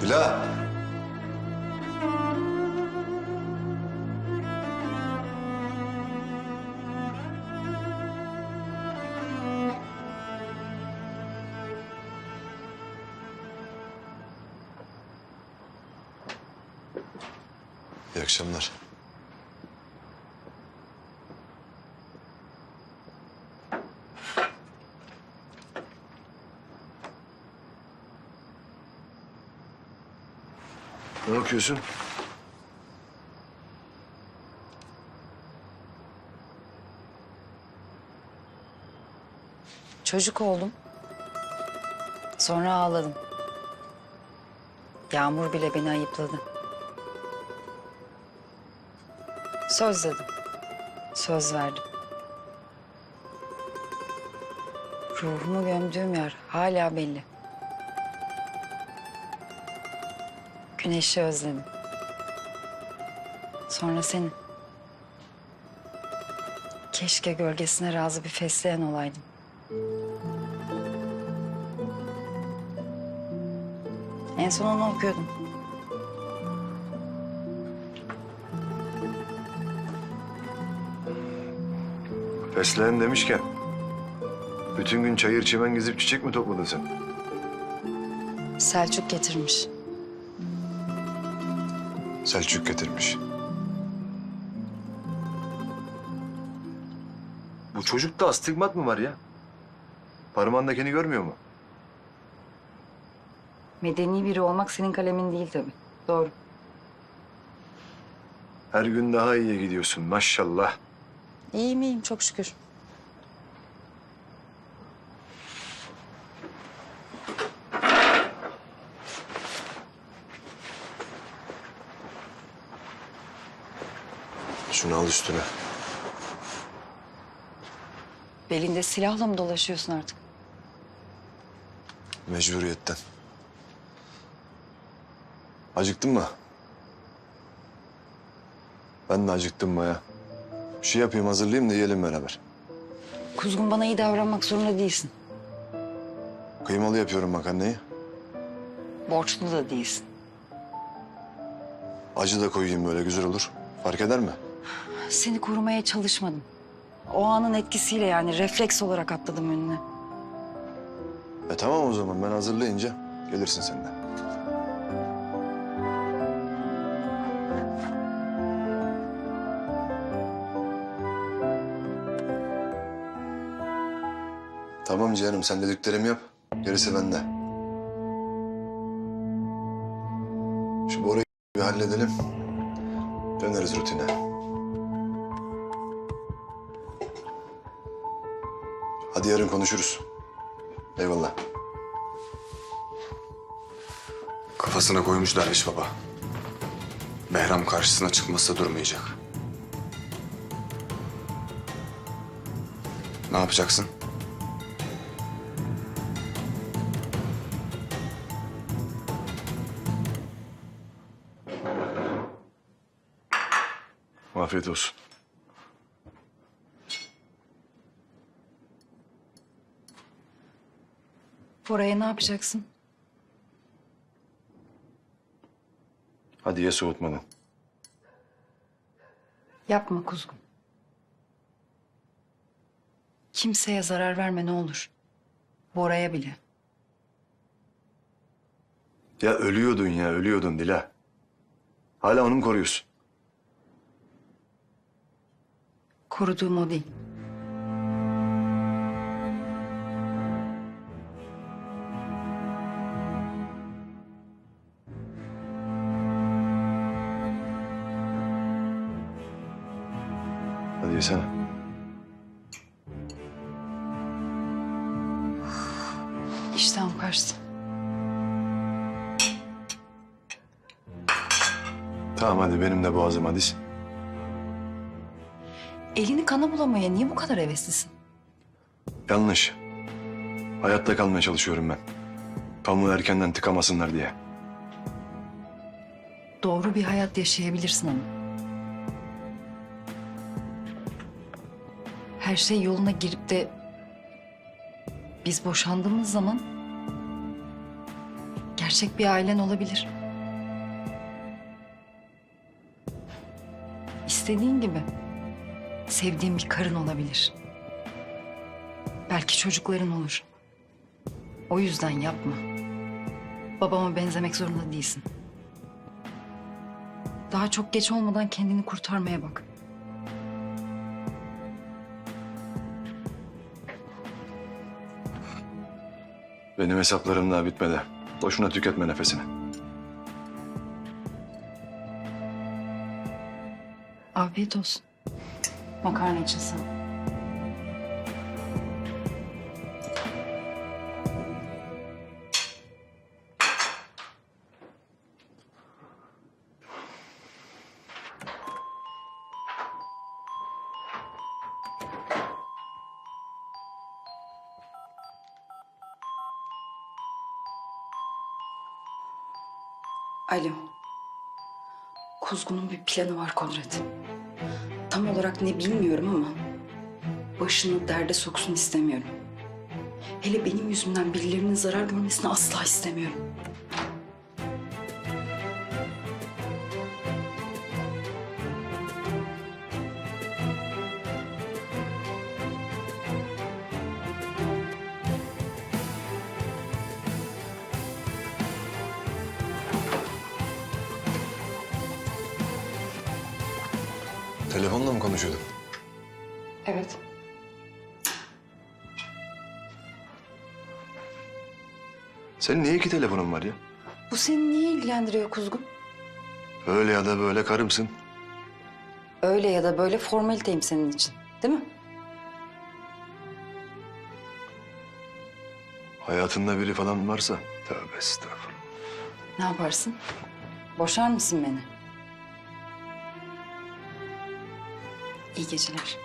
Dila. İyi akşamlar. Ne okuyorsun? Çocuk oldum. Sonra ağladım. Yağmur bile beni ayıpladı. Söz dedim. Söz verdim. Ruhumu gömdüğüm yer hala belli. Güneşi özledim. Sonra senin. Keşke gölgesine razı bir fesleğen olaydım. En son onu okuyordum. Fesleğen demişken... ...bütün gün çayır çimen gezip çiçek mi topladın sen? Selçuk getirmiş. Selçuk getirmiş. Bu çocukta astigmat mı var ya? Parmağındakini görmüyor mu? Medeni biri olmak senin kalemin değil tabii. Doğru. Her gün daha iyiye gidiyorsun maşallah. İyiyim iyiyim çok şükür. Şunu al üstüne. Belinde silahla mı dolaşıyorsun artık? Mecburiyetten. Acıktın mı? Ben de acıktım baya. Bir şey yapayım hazırlayayım da yiyelim beraber. Kuzgun bana iyi davranmak zorunda değilsin. Kıymalı yapıyorum makarnayı. Borçlu da değilsin. Acı da koyayım böyle güzel olur. Fark eder mi? Seni korumaya çalışmadım. O anın etkisiyle yani refleks olarak atladım önüne. E tamam o zaman ben hazırlayınca gelirsin sen de. Tamam ciğerim sen dediklerimi yap. Gerisi bende. Şu Bora'yı bir halledelim. Döneriz rutine. Hadi yarın konuşuruz. Eyvallah. Kafasına koymuş derviş baba. Behram karşısına çıkmazsa durmayacak. Ne yapacaksın? Afiyet olsun. Bora'ya ne yapacaksın? Hadi ye soğutmadan. Yapma Kuzgun. Kimseye zarar verme ne olur. Bora'ya bile. Ya ölüyordun ya ölüyordun Dila. Hala onu mu koruyorsun? Koruduğum o değil. Yesene. İştahım kaçtı. Tamam hadi benim de boğazıma diz. Elini kana bulamaya niye bu kadar heveslisin? Yanlış. Hayatta kalmaya çalışıyorum ben. Pamuğu erkenden tıkamasınlar diye. Doğru bir hayat yaşayabilirsin ama. Her şey yoluna girip de biz boşandığımız zaman Gerçek bir ailen olabilir. İstediğin gibi. Sevdiğin bir karın olabilir. Belki çocukların olur. O yüzden yapma. Babama benzemek zorunda değilsin. Daha çok geç olmadan kendini kurtarmaya bak. Benim hesaplarım daha bitmedi. Boşuna tüketme nefesini. Afiyet olsun. Makarna için sağ ol. Alo. Kuzgun'un bir planı var Kudret. Tam olarak ne bilmiyorum ama başını derde soksun istemiyorum. Hele benim yüzümden birilerinin zarar görmesini asla istemiyorum. Telefonla mı konuşuyordun? Evet. Senin niye iki telefonun var ya? Bu seni niye ilgilendiriyor Kuzgun? Öyle ya da böyle karımsın. Öyle ya da böyle formaliteyim senin için. Değil mi? Hayatında biri falan varsa tövbe estağfurullah. Ne yaparsın? Boşar mısın beni? İyi geceler.